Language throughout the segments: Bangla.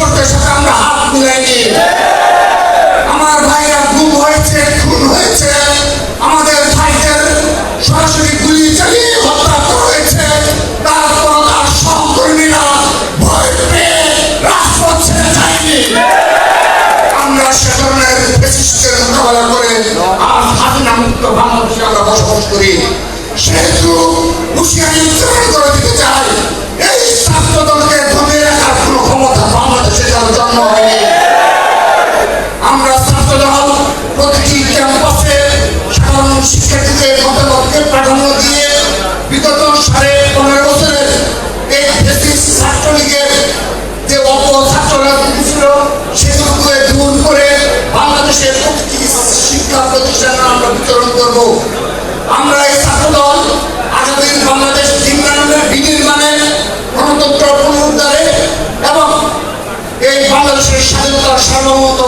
দুষ্কর্তের সাথে আমরা হাত মিলাইনি আমার ভাইরা গুম হয়েছে, খুন হয়েছে। আমাদের ভাইদের সরাসরি গুলি চালিয়ে হত্যা করা হয়েছে। তারপর তার সহকর্মীরা ভয় পেয়ে রাজপথ ছেড়ে যায়নি। আমরা সে ধরনের ফ্যাসিস্টের মোকাবেলা করে আর স্বাধীনা মুক্ত বাংলাদেশে আমরা বসবাস করি। সেহেতু হুঁশিয়ারি উচ্চারণ করে আমরা এই ছাত্র দল আগামী বাংলাদেশ নির্মাণের বিনির্মাণে গণতন্ত্র পুনরুদ্ধারে এবং এই বাংলাদেশের স্বাধীনতার সার্বভৌমত্ব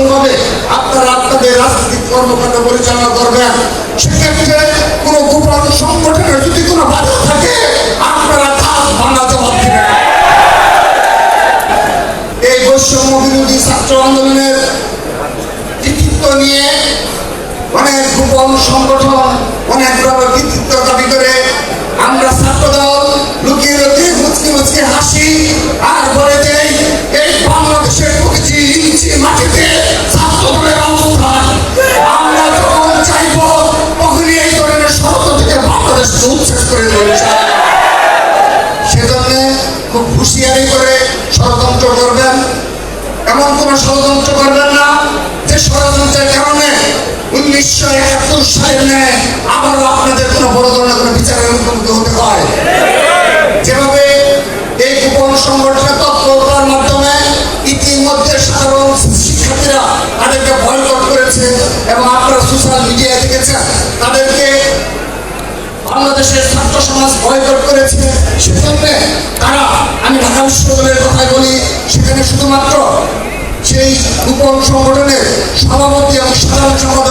সুশৃঙ্খলভাবে আপনারা আপনাদের রাজনৈতিক কর্মকাণ্ড পরিচালনা করবেন। সেক্ষেত্রে কোনো গোপন সংগঠনের যদি কোনো বাধা থাকে, আপনারা কাজ ভাঙা জবাব দেবেন। এই বৈষম্য বিরোধী ছাত্র আন্দোলনের কৃতিত্ব নিয়ে অনেক গোপন সংগঠন অনেকভাবে কৃতিত্ব দাবি করে থেকে বাংলাদেশকে শেষ করে দেবে সেজন্য খুব হুঁশিয়ারি করে ষড়যন্ত্র করবেন। এমন কোন ষড়যন্ত্র করবেন না যে ষড়যন্ত্রের কারণে উনিশশো একাত্তর সালে আবারও আপনাদের কোনো বড় ধরনের কোনো বিচারের মুখোমুখি হতে হয়। বাংলাদেশের ছাত্র সমাজ বয়কট করেছে, সেজন্যে তারা, আমি ঢাকা বিশ্ববিদ্যালয়ের কথাই বলি, সেখানে শুধুমাত্র সেই গোপন সংগঠনের সভাপতি এবং সাধারণ সম্পাদক